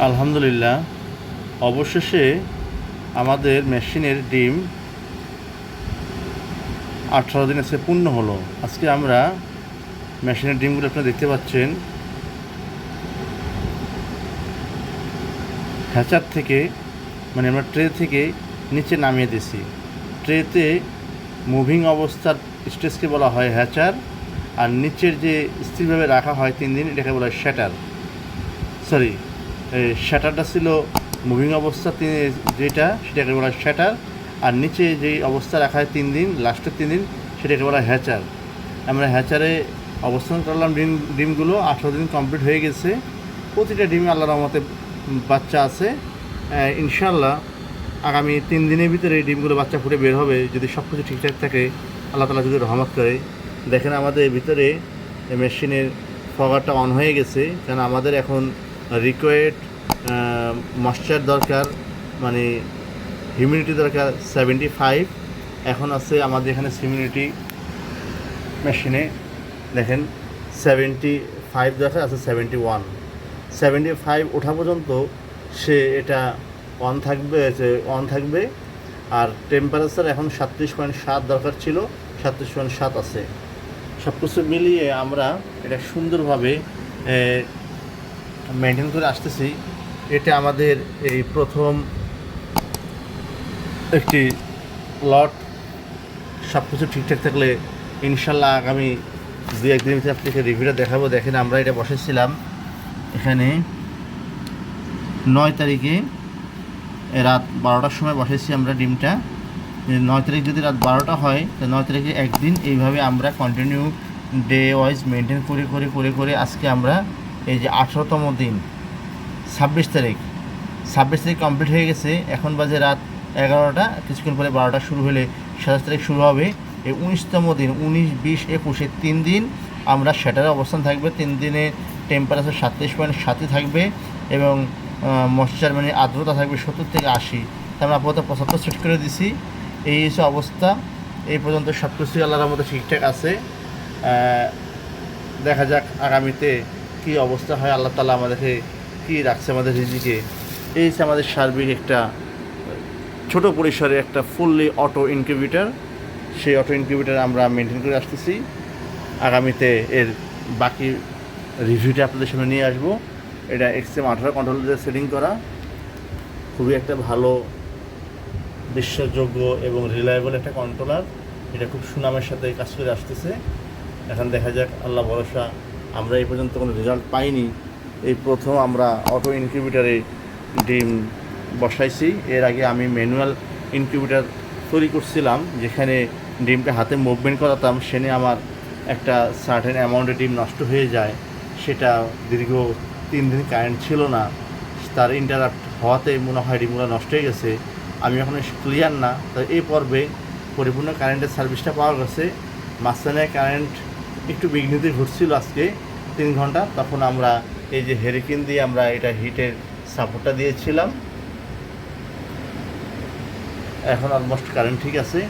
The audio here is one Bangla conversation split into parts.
আলহামদুলিল্লাহ, অবশেষে আমাদের মেশিনের ডিম আঠারো দিন আজকে পূর্ণ হলো। আজকে আমরা মেশিনের ডিমগুলো আপনারা দেখতে পাচ্ছেন। হ্যাচার থেকে মানে আমরা ট্রে থেকে নিচে নামিয়ে দিছি ট্রেতে মুভিং অবস্থার স্টেজকে বলা হয় হ্যাচার, আর নিচের যে স্থিরভাবে রাখা হয় তিন দিন, এটাকে বলা হয় শ্যাটার। সরি শ্যাটারটা ছিল মুভিং অবস্থা তি- যেটা, সেটাকে বলা শ্যাটার আর নিচে যেই অবস্থা রাখা হয় তিন দিন, লাস্টের তিন দিন, সেটাকে বলা হ্যাচার। আমরা হ্যাচারে অবস্থান করলাম ডিম, ডিমগুলো। আঠেরো দিন কমপ্লিট হয়ে গেছে। প্রতিটা ডিমে আল্লাহ রহমতে বাচ্চা আছে। ইনশাল্লাহ আগামী তিন দিনের ভিতরে এই ডিমগুলো বাচ্চা ফুটে বের হবে। যদি সব কিছু ঠিকঠাক থাকে, আল্লাহ তালা যদি রহমত করে। দেখেন আমাদের ভিতরে মেশিনের ফগারটা অন হয়ে গেছে। কারণ আমাদের এখন রিকোয়েড ময়শ্চার দরকার মানে হিউমিডিটি দরকার সেভেন্টি ফাইভ এখন আছে আমাদের এখানে হিউমিডিটি মেশিনে দেখেন সেভেন্টি ফাইভ দরকার, আছে সেভেন্টি ওয়ান সেভেন্টি ফাইভ ওঠা পর্যন্ত সে এটা অন থাকবে অন থাকবে, আর টেম্পারেচার এখন সাতত্রিশ পয়েন্ট সাত দরকার ছিল, সাতত্রিশ পয়েন্ট সাত আছে। সব কিছু মিলিয়ে আমরা এটা সুন্দরভাবে মেনটেন করে আসতেছি, এটা আমাদের এই প্রথম একটি লট সব কিছু ঠিকঠাক থাকলে ইনশাল্লাহ আগামী দু একদিনের ভিতরে আপনাকে রিভিউটা দেখাবো। দেখেন আমরা এটা বসেছিলাম এখানে নয় তারিখে, রাত বারোটার সময় বসেছি আমরা ডিমটা। নয় তারিখ যদি রাত বারোটা হয়, তো নয় তারিখে একদিন এইভাবে আমরা কন্টিনিউ ডে ওয়াইজ মেনটেন করে করে করে করে আজকে আমরা এই যে আঠেরোতম দিন, ছাব্বিশ তারিখ। ছাব্বিশ তারিখ কমপ্লিট হয়ে গেছে। এখন বাজে রাত এগারোটা, কিছুক্ষণ পরে বারোটা শুরু হলে সাতাশ তারিখ শুরু হবে। এই উনিশতম দিন, উনিশ, বিশ, একুশে তিন দিন। আমরা সেটারে অবস্থান থাকবে। তিন দিনে টেম্পারেচার সাতত্রিশ পয়েন্ট সাতই থাকবে এবং মশ্চার মানে আর্দ্রতা থাকবে সত্তর থেকে আশি। তা আমরা আপাতত পঁচাত্তর সেট করে দিছি। এই হচ্ছে অবস্থা। এই পর্যন্ত সব কিছুই আল্লাহর মতো ঠিকঠাক আছে। দেখা যাক আগামীতে কি অবস্থা হয়? আল্লাহ তালা আমাদেরকে কি রাখছে আমাদের রিজিকে? এই হচ্ছে আমাদের সার্বিক একটা, ছোট পরিসরে একটা ফুললি অটো ইনকিউবেটার সেই অটো ইনকিউবেটার আমরা মেনটেন করে আসতেছি। আগামীতে এর বাকি রিভিউটা আপনাদের সামনে নিয়ে আসব। এটা এক্সএম আঠারো কন্ট্রোল সেটিং করা। খুবই একটা ভালো, বিশ্বাসযোগ্য এবং রিলায়েবল একটা কন্ট্রোলার এটা খুব সুনামের সাথে কাজ করে আসতেছে। এখন দেখা যাক, আল্লাহ ভরসা আমরা এই পর্যন্ত কোনো রেজাল্ট পাইনি। এই প্রথম আমরা অটো ইনকিউবেটারে ডিম বসাইছি। এর আগে আমি ম্যানুয়াল ইনকিউবেটার তৈরি করছিলাম, যেখানে ডিমটা হাতে মুভমেন্ট করাতাম সেনে আমার একটা সার্টেন অ্যামাউন্টের ডিম নষ্ট হয়ে যায়। সেটা দীর্ঘ তিন দিন কারেন্ট ছিল না। তার ইন্টারাপ্ট হওয়াতে মনে হয় ডিমগুলো নষ্ট হয়ে গেছে। আমি এখন ক্লিয়ার না। তাই এই পর্বে পরিপূর্ণ কারেন্টের সার্ভিসটা পাওয়া গেছে। মাঝখানে কারেন্ট একটু বিঘ্নিতে ঘটছিল আজকে, তিন ঘণ্টা, তখন আমরা এই যে হেরিকেন দিয়ে আমরা এটা হিটের সাপোর্টটা দিয়েছিলাম। এখন অলমোস্ট কারেন্ট ঠিক আছে।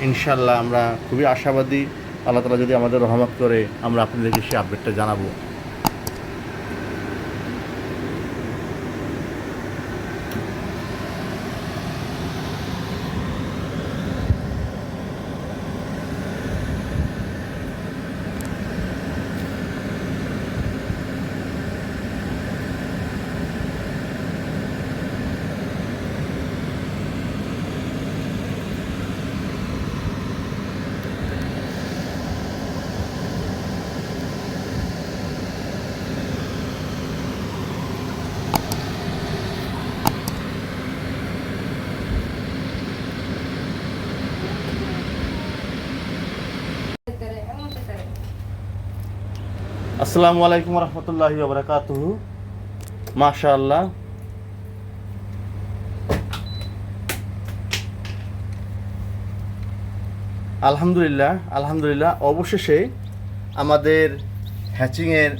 ইনশাল্লাহ আমরা খুবই আশাবাদী। আল্লাহ তালা যদি আমাদের রহমত করে, আমরা আপনাদেরকে সেই আপডেটটা জানাব। আসসালামু আলাইকুম রহমতুল্লাহি ওবরাকাতুহ মাশা আল্লাহ আলহামদুলিল্লাহ আলহামদুলিল্লাহ। অবশেষে আমাদের হ্যাচিংয়ের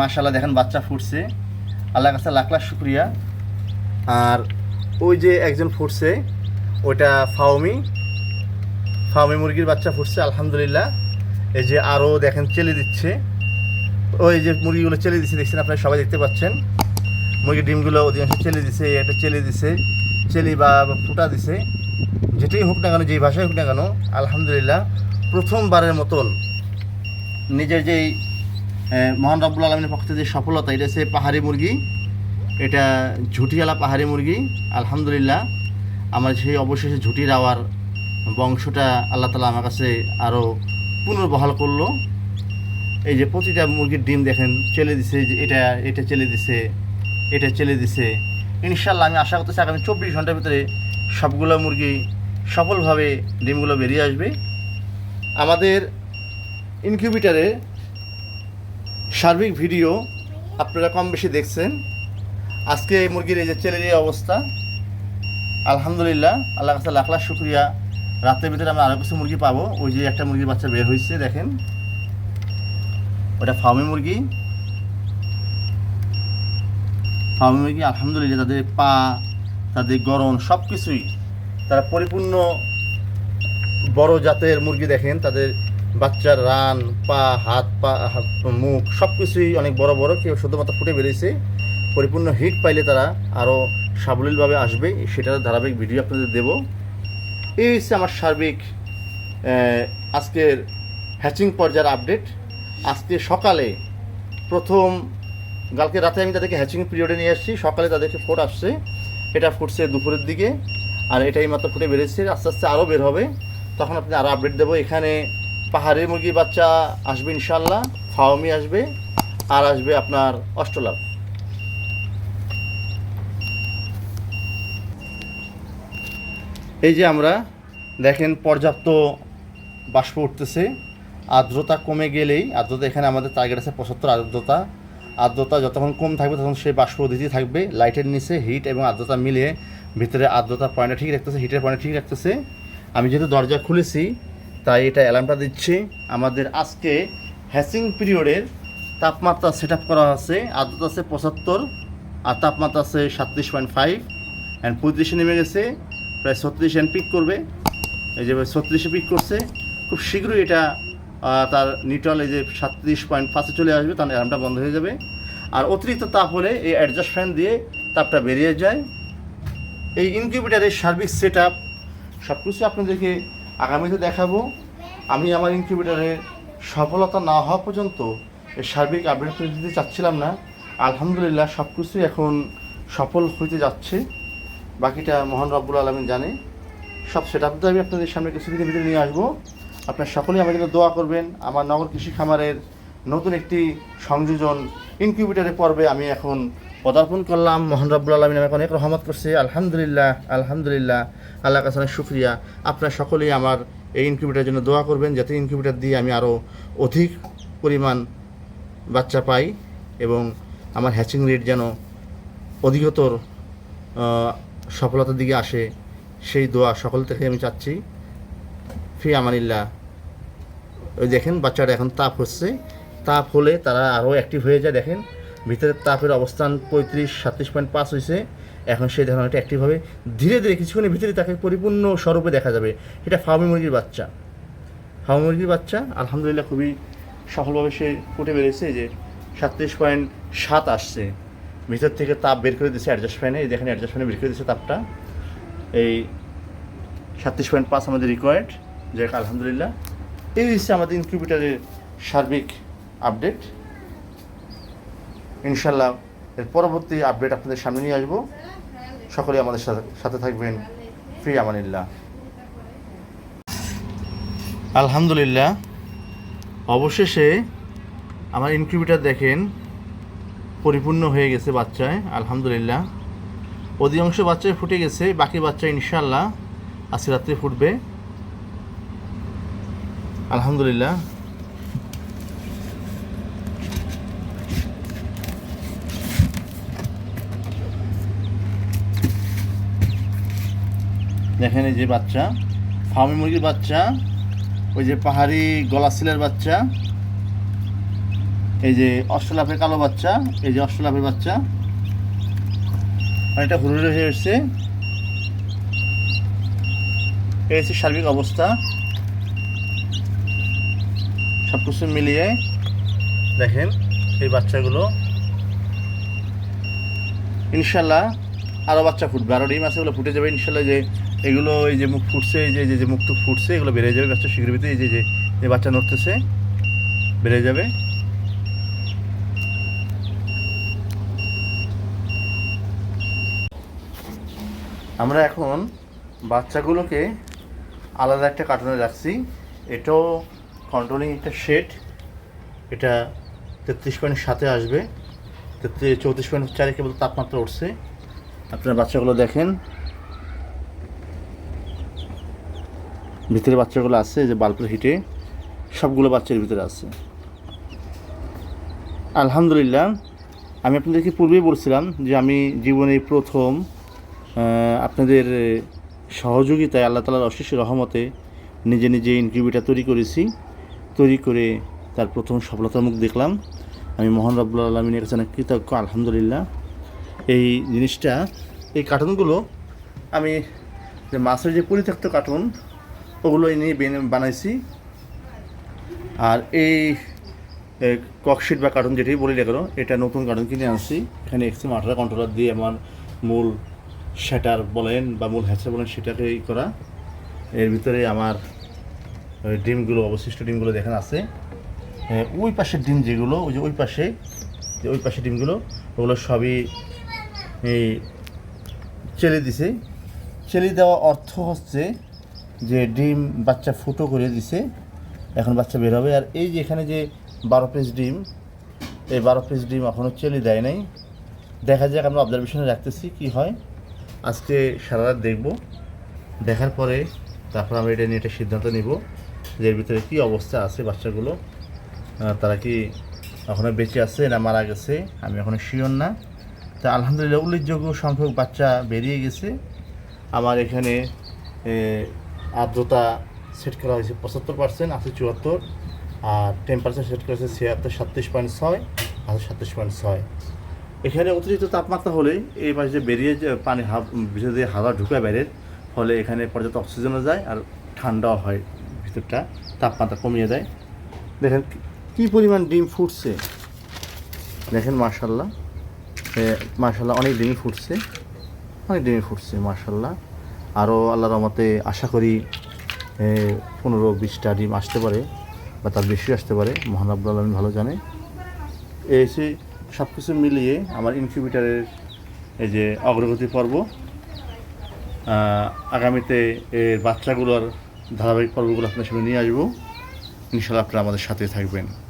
মাশাল্লাহ দেখেন বাচ্চা ফুটছে। আল্লাহর কাছে লাখ লাখ শুক্রিয়া। আর ওই যে একজন ফুটছে, ওইটা ফাওমি। ফাউমি মুরগির বাচ্চা ফুটছে, আলহামদুলিল্লাহ। এই যে আরও দেখেন, চেলে দিচ্ছে। ওই যে মুরগিগুলো চেলে দিচ্ছে দেখছেন আপনারা সবাই দেখতে পাচ্ছেন? মুরগির ডিমগুলো অধিকাংশ চেলে দিছে একটা চেলে দিছে, চেলি বা ফুটা দিছে। যেটাই হোক না কেন, যেই ভাষায় হোক না কেন, আলহামদুলিল্লাহ, প্রথমবারের মতন নিজের যেই মহান রব্বুল আলমীর পক্ষ থেকে যে সফলতা, এটা হচ্ছে পাহাড়ি মুরগি, এটা ঝুটিওয়ালা পাহাড়ি মুরগি, আলহামদুলিল্লাহ। আমার সেই অবশেষে ঝুটির আওয়ার বংশটা আল্লাহ তালা আমার কাছে আরও পুনর্বহাল করল। এই যে প্রতিটা মুরগির ডিম দেখেন, চেলে দিছে যে এটা এটা চেলে দিছে, এটা চেলে দিছে। ইনশাল্লাহ আমি আশা করতেছি আগামী চব্বিশ ঘণ্টার ভিতরে সবগুলো মুরগি সফলভাবে ডিমগুলো বেরিয়ে আসবে। আমাদের ইনকিউবেটারে সার্বিক ভিডিও আপনারা কম বেশি দেখছেন। আজকে এই মুরগির এই যে চেলের অবস্থা, আলহামদুলিল্লাহ আল্লাহ কাছে লাখ লাখ শুক্রিয়া। রাতের ভিতরে আমরা আরও কিছু মুরগি পাবো। ওই যে একটা মুরগির বাচ্চা বের হয়েছে, দেখেন। ওটা ফার্মি মুরগি। ফার্মি মুরগি, আলহামদুলিল্লাহ, তাদের পা, তাদের গরম সব কিছুই তারা পরিপূর্ণ বড় জাতের মুরগি দেখেন। তাদের বাচ্চার রান, পা, হাত, পা, মুখ সব কিছুই অনেক বড় বড়। কেউ শুধুমাত্র ফুটে বেরিয়েছে। পরিপূর্ণ হিট পাইলে তারা আরও সাবলীলভাবে আসবে। সেটার ধারাবাহিক ভিডিও আপনাদের দেব। এই হচ্ছে আমার সার্বিক আজকের হ্যাচিং পর্যায়ের আপডেট আজকে সকালে প্রথম, কালকে রাতে আমি তাদেরকে হ্যাচিং পিরিয়ডে নিয়ে আসছি, সকালে তাদেরকে ফোট আসছে। এটা ফুটছে দুপুরের দিকে, আর এটাই মাত্র ফুটে বেড়েছে। আস্তে আস্তে আরও বের হবে। তখন আপনি আরও আপডেট দেবো। এখানে পাহাড়ি মুরগির বাচ্চা আসবে ইনশাল্লাহ ফাওমি আসবে, আর আসবে আপনার অষ্টলাভ। এই যে আমরা, দেখেন পর্যাপ্ত বাষ্প উঠতেছে। আর্দ্রতা কমে গেলেই, আর্দ্রতা এখানে আমাদের টার্গেট আছে পঁচাত্তর আর্দ্রতা। আর্দ্রতা যতক্ষণ কম থাকবে তখন সেই বাষ্প দিতেই থাকবে। লাইটের নিচে হিট এবং আর্দ্রতা মিলিয়ে ভিতরে আর্দ্রতা পয়েন্টটা ঠিক রাখতেছে হিটের পয়েন্ট ঠিক রাখতেছে। আমি যেহেতু দরজা খুলেছি, তাই এটা অ্যালার্মটা দিচ্ছি। আমাদের আজকে হ্যাসিং পিরিয়ডের তাপমাত্রা সেট করা আছে। আর্দ্রতা আছে পঁচাত্তর, আর তাপমাত্রা আছে সাতত্রিশ পয়েন্ট ফাইভ অ্যান্ড পঁয়ত্রিশে নেমে গেছে, প্রায় ছত্রিশ অ্যান্ড পিক করবে। এই যে ছত্রিশে পিক করছে। খুব শীঘ্রই এটা তার নিউট্রাল এই যে সাতত্রিশ পয়েন্ট পাঁচে চলে আসবে, তার অ্যালার্মটা বন্ধ হয়ে যাবে। আর অতিরিক্ত তাপ হলে এই অ্যাডজাস্ট ফ্যান দিয়ে তাপটা বেরিয়ে যায়। এই ইনকিউবেটারের সার্বিক সেট আপ সব কিছু আপনাদেরকে আগামীতে দেখাবো। আমি আমার ইনকিউবেটারের সফলতা না হওয়া পর্যন্ত এই সার্বিক আপডেট করে দিতে চাচ্ছিলাম না। আলহামদুলিল্লাহ সব কিছুই এখন সফল হইতে যাচ্ছে। বাকিটা মহান রব্বুল আলমিন জানে। সব সেট আপ আমি আপনাদের সামনে কিছুদিনের ভিতরে নিয়ে আসব। আপনার সকলেই আমার জন্য দোয়া করবেন। আমার নগর কৃষি খামারের নতুন একটি সংযোজন ইনকিউবেটারের পর্বে আমি এখন পদার্পণ করলাম। মোহন রব্বুল আলমিন আমাকে অনেক রহমত করছে। আলহামদুলিল্লাহ আলহামদুলিল্লাহ আল্লাহ কাছে অনেক শুক্রিয়া। আপনার সকলেই আমার এই ইনকিউবেটারের জন্য দোয়া করবেন। যাতে ইনকিউবেটার দিয়ে আমি আরও অধিক পরিমাণ বাচ্চা পাই এবং আমার হ্যাচিং রেট যেন অধিকতর সফলতার দিকে আসে, সেই দোয়া সকল থেকে আমি চাচ্ছি। ফি আমানিল্লাহ। ওই দেখেন, বাচ্চাটা এখন তাপ হচ্ছে। তাপ হলে তারা আরও অ্যাক্টিভ হয়ে যায়, দেখেন। ভিতরের তাপের অবস্থান পঁয়ত্রিশ, সাতত্রিশ পয়েন্ট পাঁচ হয়েছে। এখন সেই এটা অ্যাক্টিভ হবে। ধীরে ধীরে কিছুক্ষণের ভিতরে তাকে পরিপূর্ণ স্বরূপে দেখা যাবে। এটা ফার্মি মুরগির বাচ্চা। ফার্মি মুরগির বাচ্চা, আলহামদুলিল্লাহ খুবই সফলভাবে সে ফুটে এই যে সাতত্রিশ পয়েন্ট সাত আসছে। ভিতর থেকে তাপ বের করে দিচ্ছে অ্যাডজাস্ট ফ্যানে এই দেখেন অ্যাডজাস্ট ফ্যানে বের করে দিচ্ছে তাপটা। এই সাতত্রিশ পয়েন্ট পাঁচ আমাদের রিকোয়ার্ড যাক, আলহামদুলিল্লাহ। এই হচ্ছে আমাদের ইনকিউবেটারের সার্বিক আপডেট। ইনশাল্লাহ এর পরবর্তী আপডেট আপনাদের সামনে নিয়ে আসব। সকলেই আমাদের সাথে থাকবেন। ফ্রি আমানিল্লাহ। আলহামদুলিল্লাহ। অবশেষে আমার ইনকিউবেটার দেখেন, পরিপূর্ণ হয়ে গেছে বাচ্চায়, আলহামদুলিল্লাহ। অধিকাংশ বাচ্চায় ফুটে গেছে, বাকি বাচ্চা ইনশাল্লাহ আজকে রাত্রে ফুটবে। আলহামদুলিল্লাহ। দেখেন এই যে বাচ্চা, ফার্মি মুরগির বাচ্চা, ওই যে পাহাড়ি গলাশিলের বাচ্চা, এই যে অষ্টলাফের কালো বাচ্চা, এই যে অষ্টলাফের বাচ্চা অনেকটা হুড়ুড়ে হয়ে এসছে। এই হচ্ছে সার্বিক অবস্থা। সব কিছু মিলিয়ে দেখেন এই বাচ্চাগুলো। ইনশাল্লাহ আরও বাচ্চা ফুটবে আরও ডিম আছে ওগুলো ফুটে যাবে। ইনশাল্লাহ যে এগুলো এই যে মুখ ফুটছে, এই যে যে যে মুখ টুক ফুটছে, এগুলো বেড়ে যাবে বাচ্চা শীঘ্র এই যে যে বাচ্চা নড়তেছে, বেড়ে যাবে। আমরা এখন বাচ্চাগুলোকে আলাদা একটা কার্টুনে রাখছি। এটাও কন্ট্রোলিং একটা শেড এটা তেত্রিশ পয়েন্ট সাথে আসবে। তেত্রিশ চৌত্রিশ পয়েন্ট চারে কেবল তাপমাত্রা উঠছে। আপনার বাচ্চাগুলো দেখেন। ভিতরে বাচ্চাগুলো আছে যে বাল্বের হিটে। সবগুলো বাচ্চার ভিতরে আছে। আলহামদুলিল্লাহ, আমি আপনাদেরকে পূর্বেই বলছিলাম যে আমি জীবনে প্রথম আপনাদের সহযোগিতায় আল্লাহ তালার অশেষ রহমতে নিজে নিজে ইনকিউবেটার তৈরি করেছি। তৈরি করে তার প্রথম সফলতার মুখ দেখলাম। আমি মোহন রব্বুল আলমিনের কাছে অনেক কৃতজ্ঞ, আলহামদুলিল্লাহ। এই জিনিসটা, এই কার্টুনগুলো আমি যে মাছের যে পরিত্যক্ত কার্টুন, ওগুলো নিয়ে বেনে- বানাইছি। আর এই ককশিট বা কার্টুন যেটি বলি না এটা নতুন কার্টুন কিনে আনছি। এখানে এক্সিম আঠারো কন্ট্রোলার দিয়ে আমার মূল শ্যাটার বলেন বা মূল হ্যাচার বলেন সেটাকে ই করা। এর ভিতরে আমার ডিমগুলো, অবশিষ্ট ডিমগুলো দেখেন আছে ওই পাশের ডিম যেগুলো, ওই যে ওই পাশে, যে ওই পাশের ডিমগুলো, ওগুলো সবই, এই, চেলে দিছে। চেলে দেওয়া অর্থ হচ্ছে যে ডিম বাচ্চা ফুটো করে দিছে, এখন বাচ্চা বের হবে। আর এই যে এখানে যে বারো পিস ডিম, এই বারো পিস ডিম এখনও চেলে দেয় নাই। দেখা যাক, আমরা অবজারভেশনে রাখতেছি কি হয়। আজকে সারা রাত দেখব। দেখার পরে তারপর আমরা এটা নিয়ে একটা সিদ্ধান্ত নিব। এর ভিতরে কী অবস্থা আছে বাচ্চাগুলো? তারা কি এখনও বেঁচে আছে না মারা গেছে? আমি এখনও শিওর না। তা আলহামদুলিল্লাহ উল্লেখযোগ্য সংখ্যক বাচ্চা বেরিয়ে গেছে। আমার এখানে আর্দ্রতা সেট করা হয়েছে পঁচাত্তর পার্সেন্ট আছে চুয়াত্তর। আর টেম্পারেচার সেট করা হয়েছে ছিয়াত্তর, সাতত্রিশ পয়েন্ট ছয় আর সাতত্রিশ পয়েন্ট ছয়। এখানে অতিরিক্ত তাপমাত্রা হলে এই পাশে বেরিয়ে পানি হাব ভিতর দিয়ে হাওয়া ঢুকে বাইরের ফলে এখানে পর্যাপ্ত অক্সিজেনও যায় আর ঠান্ডাও হয়। ভিতরটা তাপমাত্রা কমিয়ে দেয়। দেখেন, কি পরিমাণ ডিম ফুটছে? দেখেন মার্শাল্লাহ মার্শাল্লাহ অনেক ডিমই ফুটছে। অনেক ডিমই ফুটছে মার্শাল্লাহ আরও আল্লাহ রহমতে আশা করি পনেরো বিশটা ডিম আসতে পারে বা তার বেশি আসতে পারে। মহান আব্দুল আলম ভালো জানে। এসে সব কিছু মিলিয়ে আমার ইনকিউবেটারের এই যে অগ্রগতি পর্ব আগামীতে এর বাচ্চাগুলোর ধারাবাহিক পর্বগুলো আপনার সামনে নিয়ে আসব। ইনশাল্লাহ আপনারা আমাদের সাথে থাকবেন।